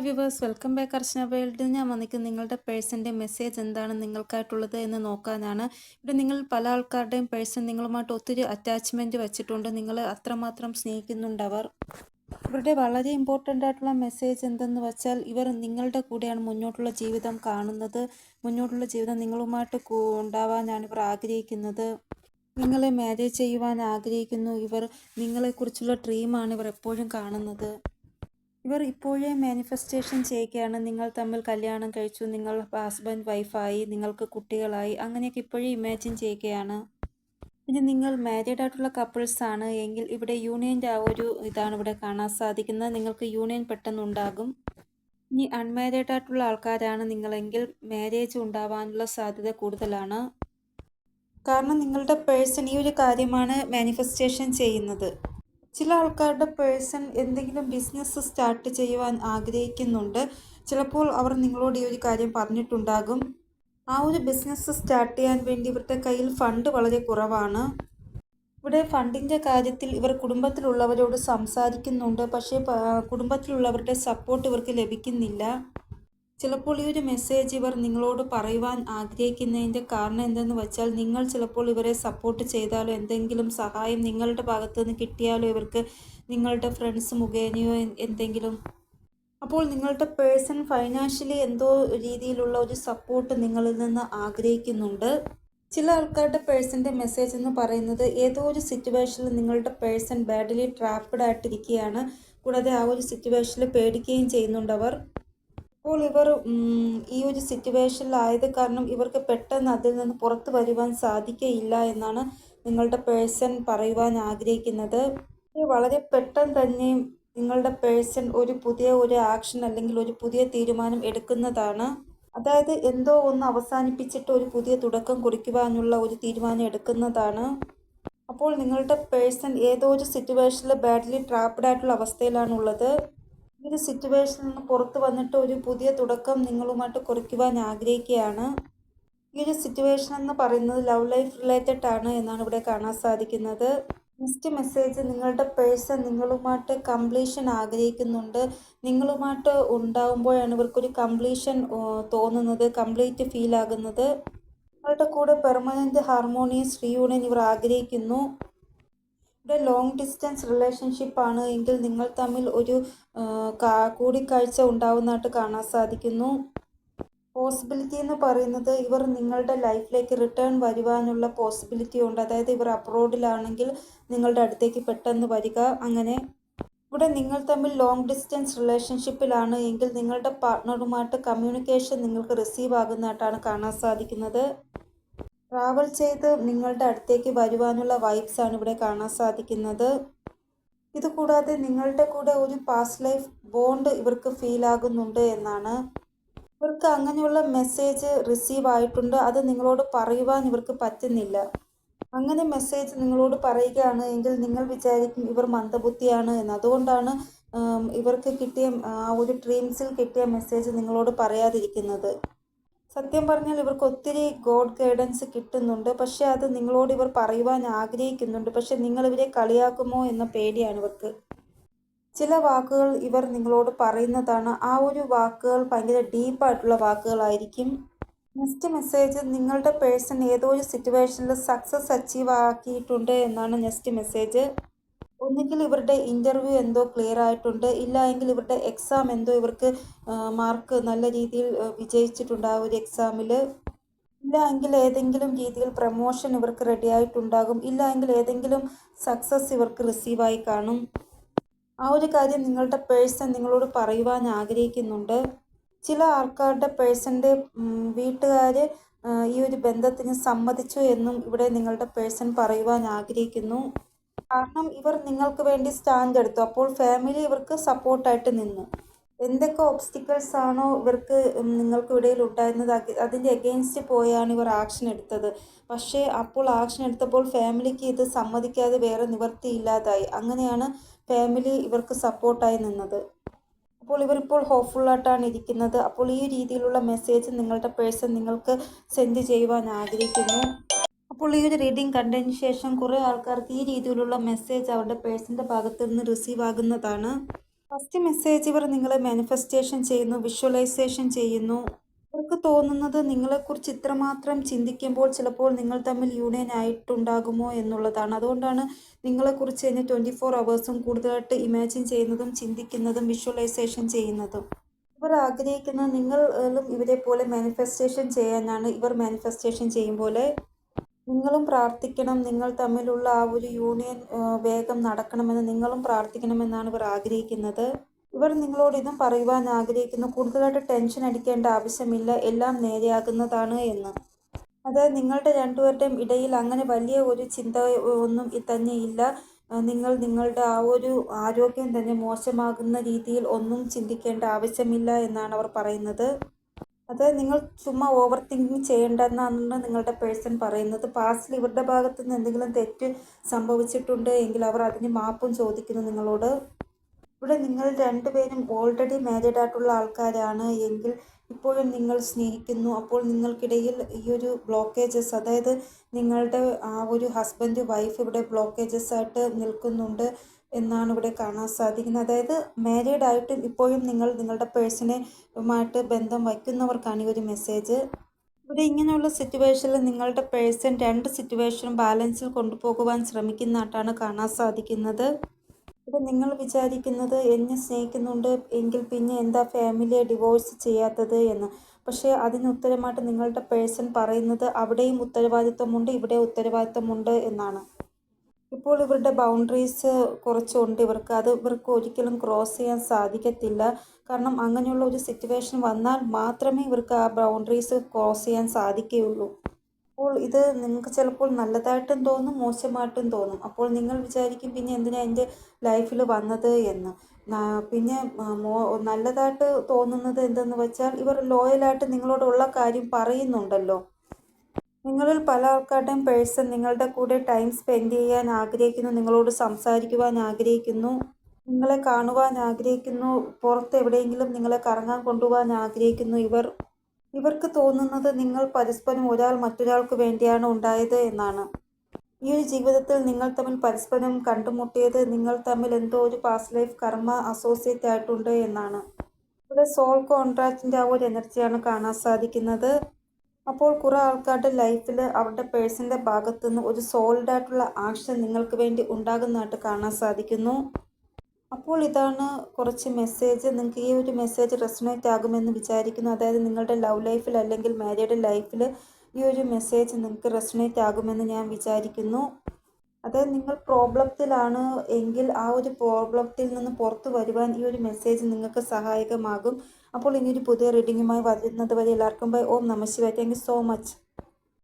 Hi viewers welcome back Archana world ഞാൻ വന്നിരിക്കുന്നത് നിങ്ങളുടെ പേഴ്സന്റെ മെസ്സേജ് എന്താണ് നിങ്ങൾക്കായിട്ടുള്ളത് എന്ന് നോക്കാനാണ്. ഇവിടെ നിങ്ങൾ പല ആൾക്കാരുടെയും പേഴ്സൺ നിങ്ങളുമായിട്ട് ഒത്തിരി അറ്റാച്ച്മെന്റ് വെച്ചിട്ടുണ്ട്. നിങ്ങൾ അത്രമാത്രം സ്നേഹിക്കുന്നുണ്ട് അവർ ഇവരുടെ വളരെ ഇമ്പോർട്ടന്റ് ആയിട്ടുള്ള മെസ്സേജ് എന്തെന്ന് വെച്ചാൽ ഇവർ നിങ്ങളുടെ കൂടെയാണ് മുന്നോട്ടുള്ള ജീവിതം കാണുന്നത്. മുന്നോട്ടുള്ള ജീവിതം നിങ്ങളുമായിട്ട് ഉണ്ടാവാനാണ് ഇവർ ആഗ്രഹിക്കുന്നത്. നിങ്ങളെ മാരേജ് ചെയ്യുവാൻ ആഗ്രഹിക്കുന്നു. ഇവർ നിങ്ങളെക്കുറിച്ചുള്ള ഡ്രീമാണ് ഇവർ എപ്പോഴും കാണുന്നത്. ഇവർ ഇപ്പോഴേ മാനിഫെസ്റ്റേഷൻ ചെയ്യുകയാണ്. നിങ്ങൾ തമ്മിൽ കല്യാണം കഴിച്ചു നിങ്ങൾ ഹസ്ബൻഡ് വൈഫായി നിങ്ങൾക്ക് കുട്ടികളായി അങ്ങനെയൊക്കെ ഇപ്പോഴേ ഇമാജിൻ ചെയ്യുകയാണ്. പിന്നെ നിങ്ങൾ മാരീഡ് ആയിട്ടുള്ള കപ്പിൾസ് ആണ്. എങ്കിൽ ഇവിടെ യൂണിയന്റെ ആ ഒരു ഇതാണ് ഇവിടെ കാണാൻ സാധിക്കുന്നത്. നിങ്ങൾക്ക് യൂണിയൻ പെട്ടെന്ന് ഉണ്ടാകും. ഇനി അൺമാരീഡ് ആയിട്ടുള്ള ആൾക്കാരാണ് നിങ്ങളെങ്കിൽ മാരേജ് ഉണ്ടാവാനുള്ള സാധ്യത കൂടുതലാണ്. കാരണം നിങ്ങളുടെ പേഴ്സൺ ഈ ഒരു കാര്യമാണ് മാനിഫെസ്റ്റേഷൻ ചെയ്യുന്നത്. ചില ആൾക്കാരുടെ പേഴ്സൺ എന്തെങ്കിലും ബിസിനസ് സ്റ്റാർട്ട് ചെയ്യുവാൻ ആഗ്രഹിക്കുന്നുണ്ട്. ചിലപ്പോൾ അവർ നിങ്ങളോട് ഈ ഒരു കാര്യം പറഞ്ഞിട്ടുണ്ടാകും. ആ ഒരു ബിസിനസ് സ്റ്റാർട്ട് ചെയ്യാൻ വേണ്ടി ഇവരുടെ കയ്യിൽ ഫണ്ട് വളരെ കുറവാണ്. ഇവിടെ ഫണ്ടിന്റെ കാര്യത്തിൽ ഇവർ കുടുംബത്തിലുള്ളവരോട് സംസാരിക്കുന്നുണ്ട്. പക്ഷേ കുടുംബത്തിലുള്ളവരുടെ സപ്പോർട്ട് ഇവർക്ക് ലഭിക്കുന്നില്ല. ചിലപ്പോൾ ഈ ഒരു മെസ്സേജ് ഇവർ നിങ്ങളോട് പറയുവാൻ ആഗ്രഹിക്കുന്നതിന്റെ കാരണം എന്തെന്ന് വെച്ചാൽ നിങ്ങൾ ചിലപ്പോൾ ഇവരെ സപ്പോർട്ട് ചെയ്താലോ എന്തെങ്കിലും സഹായം നിങ്ങളുടെ ഭാഗത്ത് നിന്ന് കിട്ടിയാലോ ഇവർക്ക് നിങ്ങളുടെ ഫ്രണ്ട്സ് മുഖേനയോ എന്തെങ്കിലും. അപ്പോൾ നിങ്ങളുടെ പേഴ്സൺ ഫൈനാൻഷ്യലി എന്തോ രീതിയിലുള്ള ഒരു സപ്പോർട്ട് നിങ്ങളിൽ നിന്ന് ആഗ്രഹിക്കുന്നുണ്ട്. ചില ആൾക്കാരുടെ പേഴ്സന്റെ മെസ്സേജ് എന്ന് പറയുന്നത് ഏതോ ഒരു സിറ്റുവേഷനിൽ നിങ്ങളുടെ പേഴ്സൺ ബാഡ്ലി ട്രാപ്ഡ് ആയിട്ടിരിക്കുകയാണ്. കൂടാതെ ആ ഒരു സിറ്റുവേഷനിൽ പേടിക്കുകയും ചെയ്യുന്നുണ്ട് അവർ. അപ്പോൾ ഇവർ ഈ ഒരു സിറ്റുവേഷനിലായത് കാരണം ഇവർക്ക് പെട്ടെന്ന് അതിൽ നിന്ന് പുറത്തു വരുവാൻ സാധിക്കയില്ല എന്നാണ് നിങ്ങളുടെ പേഴ്സൺ പറയുവാൻ ആഗ്രഹിക്കുന്നത്. വളരെ പെട്ടെന്ന് തന്നെ നിങ്ങളുടെ പേഴ്സൺ ഒരു പുതിയ ഒരു ആക്ഷൻ അല്ലെങ്കിൽ ഒരു പുതിയ തീരുമാനം എടുക്കുന്നതാണ്. അതായത് എന്തോ ഒന്ന് അവസാനിപ്പിച്ചിട്ട് ഒരു പുതിയ തുടക്കം കുറിക്കുവാനുള്ള ഒരു തീരുമാനം എടുക്കുന്നതാണ്. അപ്പോൾ നിങ്ങളുടെ പേഴ്സൺ ഏതോ ഒരു സിറ്റുവേഷനിൽ ബാഡ്ലി ട്രാപ്ഡ് ആയിട്ടുള്ള അവസ്ഥയിലാണുള്ളത്. ഈ ഒരു സിറ്റുവേഷനിൽ നിന്ന് പുറത്ത് വന്നിട്ട് ഒരു പുതിയ തുടക്കം നിങ്ങളുമായിട്ട് കുറിക്കുവാൻ ആഗ്രഹിക്കുകയാണ്. ഈ ഒരു സിറ്റുവേഷൻ എന്ന് പറയുന്നത് ലവ് ലൈഫ് റിലേറ്റഡ് ആണ് എന്നാണ് ഇവിടെ കാണാൻ സാധിക്കുന്നത്. നെക്സ്റ്റ് മെസ്സേജ് നിങ്ങളുടെ പേഴ്സൺ നിങ്ങളുമായിട്ട് കംപ്ലീഷൻ ആഗ്രഹിക്കുന്നുണ്ട്. നിങ്ങളുമായിട്ട് ഉണ്ടാകുമ്പോഴാണ് ഇവർക്കൊരു കംപ്ലീഷൻ തോന്നുന്നത് കംപ്ലീറ്റ് ഫീൽ ആകുന്നത്. നിങ്ങളുടെ കൂടെ പെർമനന്റ് ഹാർമോണിയസ് റീയൂണിയൻ ഇവർ ആഗ്രഹിക്കുന്നു. ഇവിടെ ലോങ് ഡിസ്റ്റൻസ് റിലേഷൻഷിപ്പ് ആണ് എങ്കിൽ നിങ്ങൾ തമ്മിൽ ഒരു കൂടിക്കാഴ്ച ഉണ്ടാവുന്നതായിട്ട് കാണാൻ സാധിക്കുന്നു. പോസിബിലിറ്റി എന്ന് പറയുന്നത് ഇവർ നിങ്ങളുടെ ലൈഫിലേക്ക് റിട്ടേൺ വരുവാനുള്ള പോസിബിലിറ്റി ഉണ്ട്. അതായത് ഇവർ അബ്രോഡിലാണെങ്കിൽ നിങ്ങളുടെ അടുത്തേക്ക് പെട്ടെന്ന് വരിക. അങ്ങനെ ഇവിടെ നിങ്ങൾ തമ്മിൽ ലോങ് ഡിസ്റ്റൻസ് റിലേഷൻഷിപ്പിലാണ് എങ്കിൽ നിങ്ങളുടെ പാർട്ട്ണറുമായിട്ട് കമ്മ്യൂണിക്കേഷൻ നിങ്ങൾക്ക് റിസീവ് ആകുന്നതായിട്ടാണ് കാണാൻ സാധിക്കുന്നത്. ട്രാവൽ ചെയ്ത് നിങ്ങളുടെ അടുത്തേക്ക് വരുവാനുള്ള വൈബ്സ് ആണ് ഇവിടെ കാണാൻ സാധിക്കുന്നത്. ഇതുകൂടാതെ നിങ്ങളുടെ കൂടെ ഒരു പാസ്റ്റ് ലൈഫ് ബോണ്ട് ഇവർക്ക് ഫീൽ ആകുന്നുണ്ട് എന്നാണ്. ഇവർക്ക് അങ്ങനെയുള്ള മെസ്സേജ് റിസീവ് ആയിട്ടുണ്ട്. അത് നിങ്ങളോട് പറയുവാൻ ഇവർക്ക് പറ്റുന്നില്ല. അങ്ങനെ മെസ്സേജ് നിങ്ങളോട് പറയുകയാണ് എങ്കിൽ നിങ്ങൾ വിചാരിക്കും ഇവർ മന്ദബുദ്ധിയാണ് എന്ന്. അതുകൊണ്ടാണ് ഇവർക്ക് കിട്ടിയ ആ ഒരു ഡ്രീംസിൽ കിട്ടിയ മെസ്സേജ് നിങ്ങളോട് പറയാതിരിക്കുന്നത്. സത്യം പറഞ്ഞാൽ ഇവർക്ക് ഒത്തിരി ഗോഡ് ഗൈഡൻസ് കിട്ടുന്നുണ്ട്. പക്ഷെ അത് നിങ്ങളോട് ഇവർ പറയുവാൻ ആഗ്രഹിക്കുന്നുണ്ട്. പക്ഷെ നിങ്ങൾ ഇവരെ കളിയാക്കുമോ എന്ന പേടിയാണ് ഇവർക്ക്. ചില വാക്കുകൾ ഇവർ നിങ്ങളോട് പറയുന്നതാണ്. ആ ഒരു വാക്കുകൾ ഭയങ്കര ഡീപ്പായിട്ടുള്ള വാക്കുകളായിരിക്കും. നെക്സ്റ്റ് മെസ്സേജ് നിങ്ങളുടെ പേഴ്സൺ ഏതോ ഒരു സിറ്റുവേഷനിൽ സക്സസ് അച്ചീവ് ആക്കിയിട്ടുണ്ട് എന്നാണ് നെക്സ്റ്റ് മെസ്സേജ്. ഒന്നുകിൽ ഇവരുടെ ഇന്റർവ്യൂ എന്തോ ക്ലിയർ ആയിട്ടുണ്ട്. ഇല്ല എങ്കിൽ ഇവരുടെ എക്സാം എന്തോ ഇവർക്ക് മാർക്ക് നല്ല രീതിയിൽ വിജയിച്ചിട്ടുണ്ട് ആ ഒരു എക്സാമിൽ ഇല്ല എങ്കിൽ ഏതെങ്കിലും രീതിയിൽ പ്രമോഷൻ ഇവർക്ക് റെഡി ആയിട്ടുണ്ടാകും. ഇല്ല എങ്കിൽ ഏതെങ്കിലും സക്സസ് ഇവർക്ക് റിസീവായി കാണും. ആ ഒരു കാര്യം നിങ്ങളുടെ പേഴ്സൺ നിങ്ങളോട് പറയുവാൻ ആഗ്രഹിക്കുന്നുണ്ട്. ചില ആൾക്കാരുടെ പേഴ്സന്റെ വീട്ടുകാർ ഈ ഒരു ബന്ധത്തിന് സമ്മതിച്ചു എന്നും ഇവിടെ നിങ്ങളുടെ പേഴ്സൺ പറയുവാൻ ആഗ്രഹിക്കുന്നു. കാരണം ഇവർ നിങ്ങൾക്ക് വേണ്ടി സ്റ്റാൻഡ് എടുത്തു. അപ്പോൾ ഫാമിലി ഇവർക്ക് സപ്പോർട്ടായിട്ട് നിന്നു. എന്തൊക്കെ ഒബ്സ്റ്റിക്കിൾസ് ആണോ ഇവർക്ക് നിങ്ങൾക്ക് ഇടയിൽ ഉണ്ടായിരുന്നത്? അത് അതിന്റെ എഗെയിൻസ്റ്റ് പോയാണ് ഇവർ ആക്ഷൻ എടുത്തത്. പക്ഷേ അപ്പോൾ ആക്ഷൻ എടുത്തപ്പോൾ ഫാമിലിക്ക് ഇത് സമ്മതിക്കാതെ വേറെ നിവർത്തിയില്ലാതായി. അങ്ങനെയാണ് ഫാമിലി ഇവർക്ക് സപ്പോർട്ടായി നിന്നത്. അപ്പോൾ ഇവരിപ്പോൾ ഹോപ്പ്ഫുള്ളായിട്ടാണ് ഇരിക്കുന്നത്. അപ്പോൾ ഈ രീതിയിലുള്ള മെസ്സേജ് നിങ്ങളുടെ പേഴ്സൺ നിങ്ങൾക്ക് സെൻഡ് ചെയ്യുവാൻ ആഗ്രഹിക്കുന്നു. അപ്പോൾ ഈ ഒരു റീഡിങ് കണ്ടതിന് ശേഷം കുറേ ആൾക്കാർക്ക് ഈ രീതിയിലുള്ള മെസ്സേജ് അവരുടെ പേഴ്സന്റെ ഭാഗത്തു നിന്ന് റിസീവ് ആകുന്നതാണ്. ഫസ്റ്റ് മെസ്സേജ് ഇവർ നിങ്ങളെ മാനിഫെസ്റ്റേഷൻ ചെയ്യുന്നു വിഷ്വലൈസേഷൻ ചെയ്യുന്നു. ഇവർക്ക് തോന്നുന്നത് നിങ്ങളെക്കുറിച്ച് ഇത്രമാത്രം ചിന്തിക്കുമ്പോൾ ചിലപ്പോൾ നിങ്ങൾ തമ്മിൽ യൂണിയൻ ആയിട്ടുണ്ടാകുമോ എന്നുള്ളതാണ്. അതുകൊണ്ടാണ് നിങ്ങളെക്കുറിച്ച് തന്നെ ട്വന്റി ഫോർ അവേഴ്സും കൂടുതലായിട്ട് ഇമാജിൻ ചെയ്യുന്നതും ചിന്തിക്കുന്നതും വിഷ്വലൈസേഷൻ ചെയ്യുന്നതും. ഇവർ ആഗ്രഹിക്കുന്നത് നിങ്ങളും ഇവരെ പോലെ മാനിഫെസ്റ്റേഷൻ ചെയ്യാനാണ് ഇവർ മാനിഫെസ്റ്റേഷൻ ചെയ്യും പോലെ. നിങ്ങളും പ്രാർത്ഥിക്കണം. നിങ്ങൾ തമ്മിലുള്ള ആ ഒരു യൂണിയൻ വേഗം നടക്കണമെന്ന് നിങ്ങളും പ്രാർത്ഥിക്കണമെന്നാണ് ഇവർ ആഗ്രഹിക്കുന്നത്. ഇവർ നിങ്ങളോട് ഇതും പറയുവാൻ ആഗ്രഹിക്കുന്നു. കൂടുതലായിട്ട് ടെൻഷൻ അടിക്കേണ്ട ആവശ്യമില്ല. എല്ലാം നേരെയാകുന്നതാണ് എന്ന്. അതായത് നിങ്ങളുടെ രണ്ടുപേരുടെയും ഇടയിൽ അങ്ങനെ വലിയ ഒരു ചിന്ത ഒന്നും തന്നെ ഇല്ല. നിങ്ങൾ നിങ്ങളുടെ ആ ഒരു ആരോഗ്യം തന്നെ മോശമാകുന്ന രീതിയിൽ ഒന്നും ചിന്തിക്കേണ്ട ആവശ്യമില്ല എന്നാണ് അവർ പറയുന്നത്. അത് നിങ്ങൾ ചുമ്മാ ഓവർ തിങ്കിങ് ചെയ്യേണ്ടെന്നാണ് നിങ്ങളുടെ പേഴ്സൺ പറയുന്നത്. പാസ്റ്റിൽ ഇവരുടെ ഭാഗത്തു നിന്ന് എന്തെങ്കിലും തെറ്റ് സംഭവിച്ചിട്ടുണ്ട് എങ്കിൽ അവർ അതിന് മാപ്പും ചോദിക്കുന്നു നിങ്ങളോട്. ഇവിടെ നിങ്ങൾ രണ്ടുപേരും ഓൾറെഡി മാരീഡ് ആയിട്ടുള്ള ആൾക്കാരാണ് എങ്കിൽ ഇപ്പോഴും നിങ്ങൾ സ്നേഹിക്കുന്നു. അപ്പോൾ നിങ്ങൾക്കിടയിൽ ഈ ഒരു ബ്ലോക്കേജസ് അതായത് നിങ്ങളുടെ ആ ഒരു ഹസ്ബൻഡ് വൈഫ് ഇവിടെ ബ്ലോക്കേജസ് ആയിട്ട് നിൽക്കുന്നുണ്ട്. എന്നാണ് ഇവിടെ കാണാൻ സാധിക്കുന്നത്. അതായത് മാരീഡ് ആയിട്ട് ഇപ്പോഴും നിങ്ങൾ നിങ്ങളുടെ പേഴ്സണുമായിട്ട് ബന്ധം വയ്ക്കുന്നവർക്കാണ് ഈ ഒരു മെസ്സേജ് ഇവിടെ ഇങ്ങനെയുള്ള സിറ്റുവേഷനിൽ നിങ്ങളുടെ പേഴ്സൺ രണ്ട് സിറ്റുവേഷനും ബാലൻസിൽ കൊണ്ടുപോകുവാൻ ശ്രമിക്കുന്നതായിട്ടാണ് കാണാൻ സാധിക്കുന്നത്. ഇവിടെ നിങ്ങൾ വിചാരിക്കുന്നത് എന്നെ സ്നേഹിക്കുന്നുണ്ട് എങ്കിൽ പിന്നെ എന്താ ഫാമിലിയെ ഡിവോഴ്സ് ചെയ്യാത്തത് എന്ന്. പക്ഷേ അതിന് ഉത്തരമായിട്ട് നിങ്ങളുടെ പേഴ്സൺ പറയുന്നത് അവിടെയും ഉത്തരവാദിത്വമുണ്ട് ഇവിടെ ഉത്തരവാദിത്വമുണ്ട് എന്നാണ്. ഇപ്പോൾ ഇവരുടെ ബൗണ്ടറീസ് കുറച്ചുണ്ട്. ഇവർക്ക് അത് ഇവർക്ക് ഒരിക്കലും ക്രോസ് ചെയ്യാൻ സാധിക്കത്തില്ല. കാരണം അങ്ങനെയുള്ള ഒരു സിറ്റുവേഷൻ വന്നാൽ മാത്രമേ ഇവർക്ക് ആ ബൗണ്ടറീസ് ക്രോസ് ചെയ്യാൻ സാധിക്കുകയുള്ളൂ. അപ്പോൾ ഇത് നിങ്ങൾക്ക് ചിലപ്പോൾ നല്ലതായിട്ടും തോന്നും മോശമായിട്ടും തോന്നും. അപ്പോൾ നിങ്ങൾ വിചാരിക്കും പിന്നെ എന്തിനാ എന്റെ ലൈഫിൽ വന്നത് എന്ന്. പിന്നെ നല്ലതായിട്ട് തോന്നുന്നത് എന്തെന്ന് വെച്ചാൽ ഇവർ ലോയലായിട്ട് നിങ്ങളോടുള്ള കാര്യം പറയുന്നുണ്ടല്ലോ. നിങ്ങളിൽ പല ആൾക്കാരുടെയും പേഴ്സൺ നിങ്ങളുടെ കൂടെ ടൈം സ്പെൻഡ് ചെയ്യാൻ ആഗ്രഹിക്കുന്നു നിങ്ങളോട് സംസാരിക്കുവാൻ ആഗ്രഹിക്കുന്നു നിങ്ങളെ കാണുവാൻ ആഗ്രഹിക്കുന്നു പുറത്ത് എവിടെയെങ്കിലും നിങ്ങളെ കറങ്ങാൻ കൊണ്ടുപോകാൻ ആഗ്രഹിക്കുന്നു. ഇവർ ഇവർക്ക് തോന്നുന്നത് നിങ്ങൾ പരസ്പരം ഒരാൾ മറ്റൊരാൾക്ക് വേണ്ടിയാണ് ഉണ്ടായത് എന്നാണ്. ഈ ഒരു ജീവിതത്തിൽ നിങ്ങൾ തമ്മിൽ പരസ്പരം കണ്ടുമുട്ടിയത് നിങ്ങൾ തമ്മിൽ എന്തോ ഒരു പാസ്റ്റ് ലൈഫ് കർമ്മ അസോസിയേറ്റ് ആയിട്ടുണ്ട് എന്നാണ്. ഇവിടെ സോൾ കോൺട്രാക്റ്റിന്റെ ആ ഒരു എനർജിയാണ് കാണാൻ സാധിക്കുന്നത്. അപ്പോൾ കുറേ ആൾക്കാരുടെ ലൈഫിൽ അവരുടെ പേഴ്സന്റെ ഭാഗത്തു നിന്ന് ഒരു സോൾഡ് ആയിട്ടുള്ള ആക്ഷൻ നിങ്ങൾക്ക് വേണ്ടി ഉണ്ടാകുന്നതായിട്ട് കാണാൻ സാധിക്കുന്നു. അപ്പോൾ ഇതാണ് കുറച്ച് മെസ്സേജ് നിങ്ങൾക്ക് ഈ ഒരു മെസ്സേജ് റെസണേറ്റ് ആകുമെന്ന് വിചാരിക്കുന്നു. അതായത് നിങ്ങളുടെ ലവ് ലൈഫിൽ അല്ലെങ്കിൽ മാരീഡ് ലൈഫിൽ ഈ ഒരു മെസ്സേജ് നിങ്ങൾക്ക് റെസണേറ്റ് ആകുമെന്ന് ഞാൻ വിചാരിക്കുന്നു. അതായത് നിങ്ങൾ പ്രോബ്ലത്തിലാണ് എങ്കിൽ ആ ഒരു പ്രോബ്ലത്തിൽ നിന്ന് പുറത്തു വരുവാൻ ഈ ഒരു മെസ്സേജ് നിങ്ങൾക്ക് സഹായകമാകും. അപ്പോൾ ഇനിയൊരു പുതിയ റീഡിങ്ങുമായി വരുന്നത് വരെ എല്ലാവർക്കും ബൈ ഓം നമ ശിവായ. Thank so much